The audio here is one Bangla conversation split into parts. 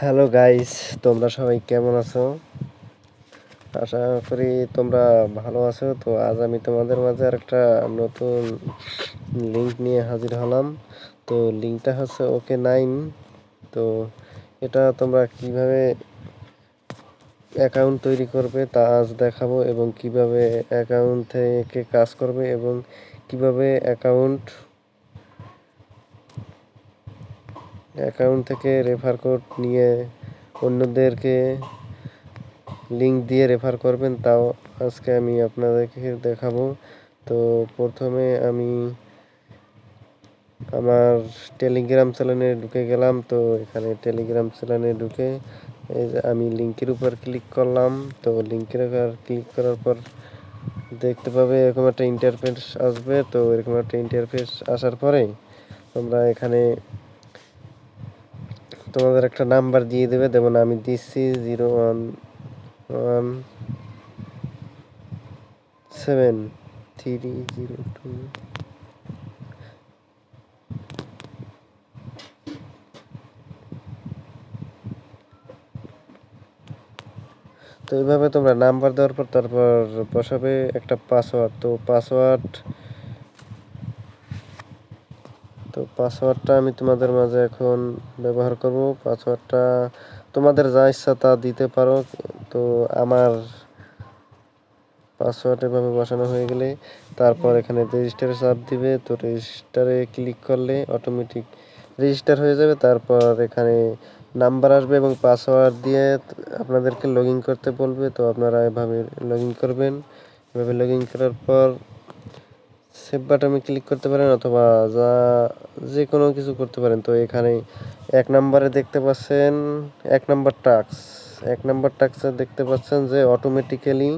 হ্যালো গাইস তোমরা সবাই কেমন আছো? আশা করি তোমরা ভালো আছো। তো আজ আমি তোমাদের মাঝে আর একটা নতুন লিঙ্ক নিয়ে হাজির হলাম। তো লিঙ্কটা হচ্ছে ওকে নাইন তো এটা তোমরা কীভাবে অ্যাকাউন্ট তৈরি করবে তা আজ দেখাবো এবং কীভাবে অ্যাকাউন্ট থেকে কাজ করবে এবং কীভাবে অ্যাকাউন্ট অ্যাকাউন্ট থেকে রেফার কোড নিয়ে অন্যদেরকে লিঙ্ক দিয়ে রেফার করবেন, তাও আজকে আমি আপনাদেরকে দেখাবো। তো প্রথমে আমি আমার টেলিগ্রাম চ্যানেলে ঢুকে গেলাম। তো এখানে টেলিগ্রাম চ্যানেলে ঢুকে আমি লিঙ্কের উপর ক্লিক করলাম। তো লিঙ্কের উপর ক্লিক করার পর দেখতে পাবে এরকম একটা ইন্টারফেস আসবে। তো এরকম একটা ইন্টারফেস আসার পরে তোমরা এখানে তোমাদের একটা নাম্বার দিয়ে দেবে। যেমন আমি দিচ্ছি zero one one seven three zero two. তো এইভাবে তোমরা নাম্বার দেওয়ার পর তারপর বসাবে একটা পাসওয়ার্ড। তো পাসওয়ার্ড তো পাসওয়ার্ডটা আমি তোমাদের মাঝে এখন ব্যবহার করব। পাসওয়ার্ডটা তোমাদের যা ইচ্ছা তা দিতে পারো। তো আমার পাসওয়ার্ড এভাবে বসানো হয়ে গেলে তারপর এখানে রেজিস্টারে চাপ দিবে। তো রেজিস্টারে ক্লিক করলে অটোমেটিক রেজিস্টার হয়ে যাবে। তারপর এখানে নাম্বার আসবে এবং পাসওয়ার্ড দিয়ে আপনাদেরকে লগ করতে বলবে। তো আপনারা এভাবে লগ করবেন। এভাবে লগ করার পর সেভ বাটনে ক্লিক করতে পারেন অথবা যা, যে কোনো কিছু করতে পারেন। তো এখানে এক নম্বরে দেখতে পাচ্ছেন, এক নম্বর টাক্স এক নম্বর টাক্সে দেখতে পাচ্ছেন যে অটোমেটিক্যালি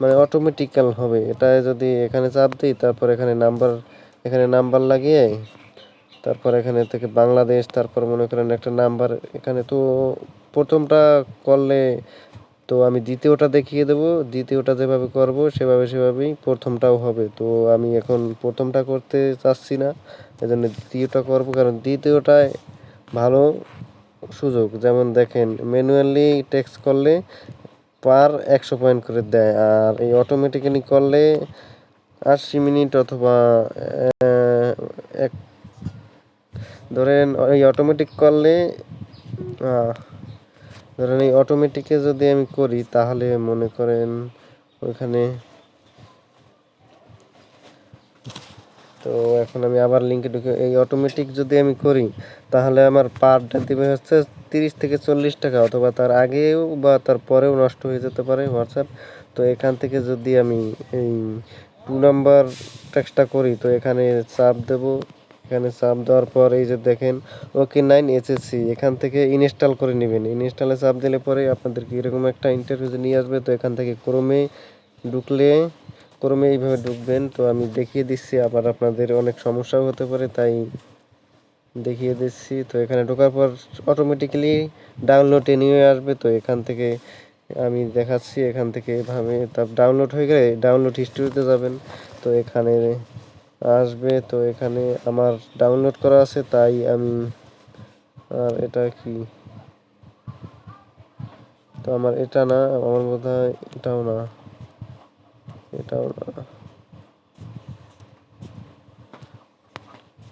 মানে অটোমেটিক্যাল হবে। এটা যদি এখানে চাপ দিই, তারপর এখানে নাম্বার এখানে নাম্বার লাগিয়ে, তারপর এখানে থেকে বাংলাদেশ, তারপর মনে করেন একটা নাম্বার এখানে। তো প্রথমটা করলে তো আমি দ্বিতীয়টা দেখিয়ে দেব, দ্বিতীয়টা যেভাবে করব সেভাবে সেভাবেই প্রথমটাও হবে। তো আমি এখন প্রথমটা করতে চাচ্ছি না এই জন্য দ্বিতীয়টা করব কারণ দ্বিতীয়টায় ভালো সুযোগ। যেমন দেখেন, ম্যানুয়ালি টেক্স করলে পার একশো পয়েন্ট করে দেয় আর এই অটোমেটিক্যালি করলে আশি মিনিট অথবা এক, ধরেন এই অটোমেটিক করলে ধরেন এই অটোমেটিকে যদি আমি করি, তাহলে মনে করেন ওইখানে তো এখন আমি আবার লিঙ্কে ঢুকে, এই অটোমেটিক যদি আমি করি, তাহলে আমার পারটা দেবে হচ্ছে তিরিশ থেকে চল্লিশ টাকা, অথবা তার আগেও বা তার পরেও নষ্ট হয়ে যেতে পারে হোয়াটসঅ্যাপ তো এখান থেকে যদি আমি এই টু নাম্বার ট্যাক্সটা করি, তো এখানে চাপ দেব। এখানে চাপ দেওয়ার পর এই যে দেখেন ওকে নাইন এসএসসি এখান থেকে ইনস্টল করে নেবেন। ইনস্টলে চাপ দিলে পরে আপনাদেরকে এরকম একটা ইন্টারভিউ নিয়ে আসবে, তো এখান থেকে ক্রমে ঢুকলে ক্রমে এইভাবে ঢুকবেন। তো আমি দেখিয়ে দিচ্ছি, আবার আপনাদের অনেক সমস্যাও হতে পারে, তাই দেখিয়ে দিচ্ছি। তো এখানে ঢোকার পর অটোমেটিক্যালি ডাউনলোড নিয়ে আসবে। তো এখান থেকে আমি দেখাচ্ছি, এখান থেকে এভাবে তার ডাউনলোড হয়ে গেলে ডাউনলোড হিস্ট্রিতে যাবেন। তো এখানে আসবে, তো এখানে আমার ডাউনলোড করা আছে, তাই আমি, আর এটা কি? তো আমার এটা না, আমার বোধ এটাও না এটাও না।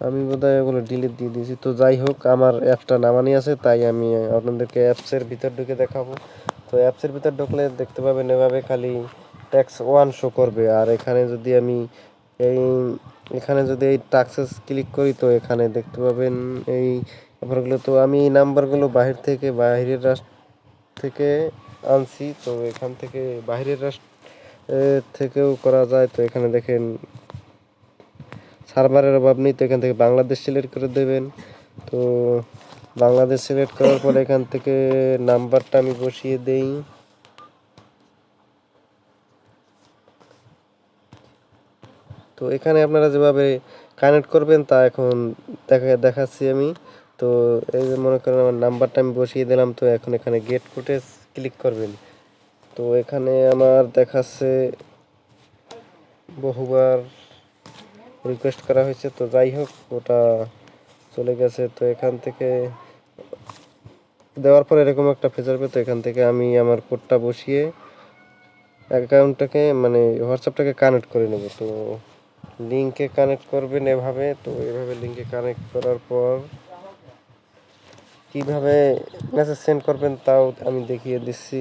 আমি বোধহয় ওগুলো ডিলিট দিয়ে দিয়েছি। তো যাই হোক, আমার অ্যাপটা নামানি আছে, তাই আমি আপনাদেরকে অ্যাপসের ভিতর ঢুকে দেখাবো। তো অ্যাপসের ভিতর ঢুকলে দেখতে পাবেন এভাবে খালি ট্যাক্স ওয়ান শো করবে। আর এখানে যদি আমি এই এখানে যদি এই টাক্সেস ক্লিক করি তো এখানে দেখতে পাবেন এই ব্যাপারগুলো। তো আমি এই নাম্বারগুলো বাহির থেকে, বাহিরের রাষ্ট্র থেকে আনছি। তো এখান থেকে বাহিরের রাষ্ট্র থেকেও করা যায়। তো এখানে দেখেন, সার্ভারের অভাব নেই। তো এখান থেকে বাংলাদেশ সিলেক্ট করে দেবেন। তো বাংলাদেশ সিলেক্ট করার পরে এখান থেকে নাম্বারটা আমি বসিয়ে দেই। তো এখানে আপনারা যেভাবে কানেক্ট করবেন তা এখন দেখা, দেখাচ্ছি আমি। তো এই যে মনে করেন আমার নাম্বারটা আমি বসিয়ে দিলাম, তো এখন এখানে গেট ফুটেজ ক্লিক করবেন। তো এখানে আমার দেখাচ্ছে বহুবার রিকোয়েস্ট করা হয়েছে, তো যাই হোক, ওটা চলে গেছে। তো এখান থেকে দেওয়ার পর এরকম একটা ফেচার পেতো এখান থেকে আমি আমার কোডটা বসিয়ে অ্যাকাউন্টটাকে মানে হোয়াটসঅ্যাপটাকে কানেক্ট করে নেব। তো লিঙ্কে কানেক্ট করবেন এভাবে। তো এভাবে লিঙ্কে কানেক্ট করার পর কীভাবে মেসেজ সেন্ড করবেন তাও আমি দেখিয়ে দিচ্ছি।